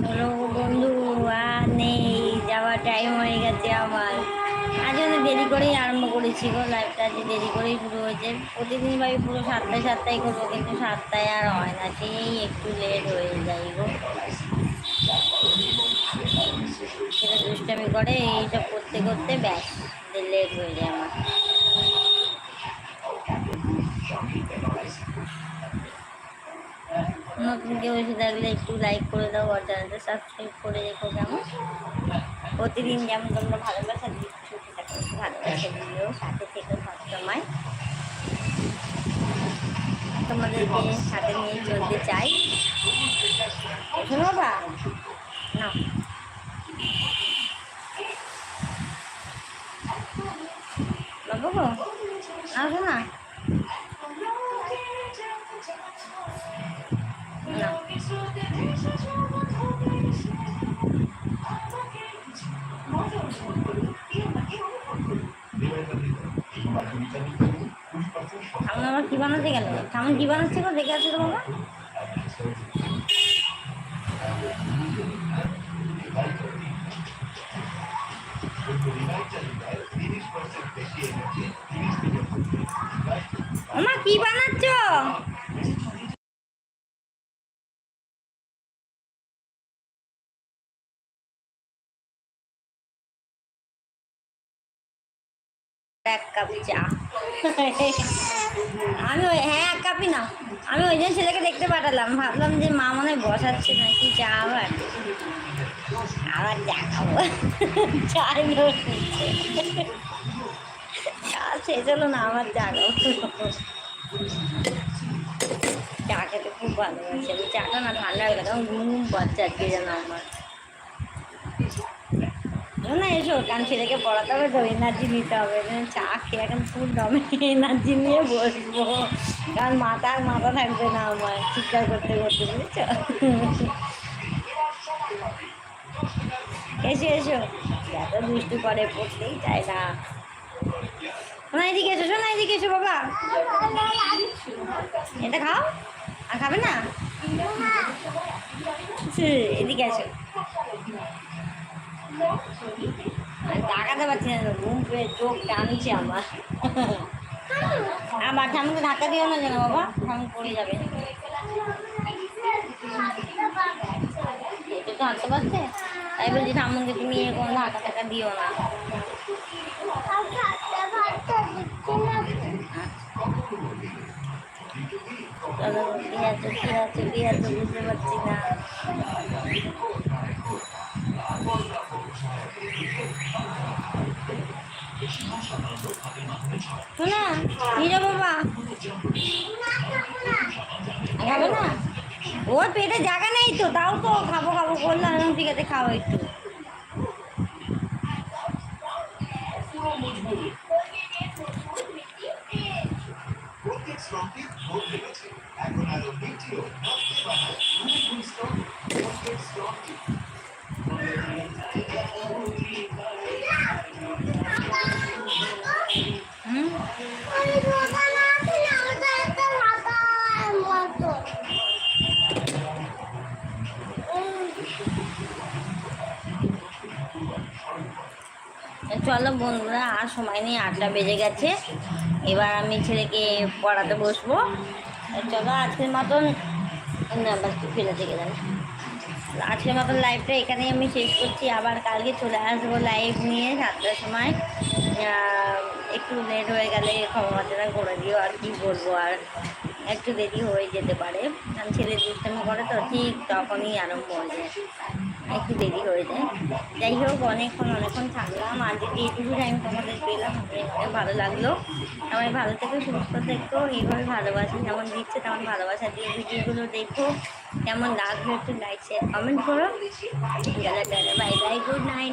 চলো বন্ধু, আর নেই, যাওয়ার টাইম হয়ে গেছে আমার আজ অনেক দেরি করেই আরম্ভ করেছি গো লাইফটা আজ দেরি করেই শুরু হয়েছে। প্রতিদিন ভাবি পুরো সাতটায় সাতটায় করব, কিন্তু সাতটায় আর হয় না, সেই একটু লেট হয়ে যায় গো। সেটা দুষ্টামি করে, এইসব করতে করতে ব্যাস লেট হয়ে যায় আমার। কেউ এসে থাকলে একটু লাইক করে দাও, আর চ্যানেলটা সাবস্ক্রাইব করে রেখো কেমন? প্রতিদিন যেমন তোমরা ভালোবাসা দিচ্ছ সেটা ভালোবাসা দিলেও সাথে থেকে সবসময়। তোমাদেরকে সাথে নিয়ে চলতে চাই। বাবা না আসো না সামনে কি বানাতে গেল? সামনে কি বানাচ্ছে গো? দেখে আছে তো বাবা ওমা কি বানাচ্ছ? এক কাপ চা। আমি ওই হ্যাঁ এক কাপই না। আমি ওই জন্য ছেলেকে দেখতে পাঠালাম, ভাবলাম যে মা মনে বসাচ্ছে নাকি চা আবার। আবার চা খাব চা চা শেষ হলো না আমার চা খাব চা খেতে খুব ভালোবাসি। আমি চাটা না ঠান্ডা হয়ে গেল ঘুম ঘুম পাচ্ছে আজকে যেন আমার। না এসো কারণ ছেলেকে পড়াতে হবে তো এনার্জি নিতে হবে। চা খেয়ে এখন ফুল দমে এনার্জি নিয়ে বসবো। কারণ মাথা মাথা থাকবে না আমার চিৎকার করতে করতে বুঝেছ? এসো এসো। এত দুষ্টু করে পড়তেই চায় না। শোনা এদিকে এসো শোনা এদিকে এসো বাবা। এটা খাও? আর খাবে না? এদিকে এসো। তাকাতে পারছি না ঘুম পেয়ে চোখ টানছে আমার। আবার ঠামকে ধাক্কা দিও না যেন বাবা ঠামুক পড়ে যাবে। এটা তো হাঁটতে পারছে? তাই বলছি ঠামুকে তুমি এরকম ধাক্কা টাকা দিও না। চলো কি আছে কি আছে কি আছে বুঝতে পারছি না। নিয়ে বাবা খাবে না? ওর পেটে জায়গা নেই তো, তাও তো খাব খাব। করলাম ঠিক আছে, খাও একটু। এখন আরও চলো বন্ধুরা, আর সময় নেই, আটটা বেজে গেছে। এবার আমি ছেলেকে পড়াতে বসবো। চলো, আজকের মতন ফেলে থেকে যাবে। আজকের মতন লাইভটা এখানেই আমি শেষ করছি। আবার কালকে চলে আসব লাইভ নিয়ে সাতটার সময়। একটু লেট হয়ে গেলে ক্ষমা করে দিও, আর কি বলব আর। একটু দেরি হয়ে যেতে পারে। কারণ ছেলে দুষ্টামি করে তো ঠিক তখনই আরম্ভ হয়ে যায়। একটু দেরি হয়ে যায়। যাই হোক, অনেকক্ষণ অনেকক্ষণ থাকলাম। আজ যদি এইটুকু টাইম তোমাদের পেলাম ভালো লাগল। সবাই ভালো থেকো, সুস্থ থেকো। এইভাবে ভালোবাসা যেমন দিচ্ছে, তেমন ভালোবাসা দিয়ে ভিডিওগুলো দেখো। কেমন লাগল একটু লাইক শেয়ার কমেন্ট করো। Bye bye good night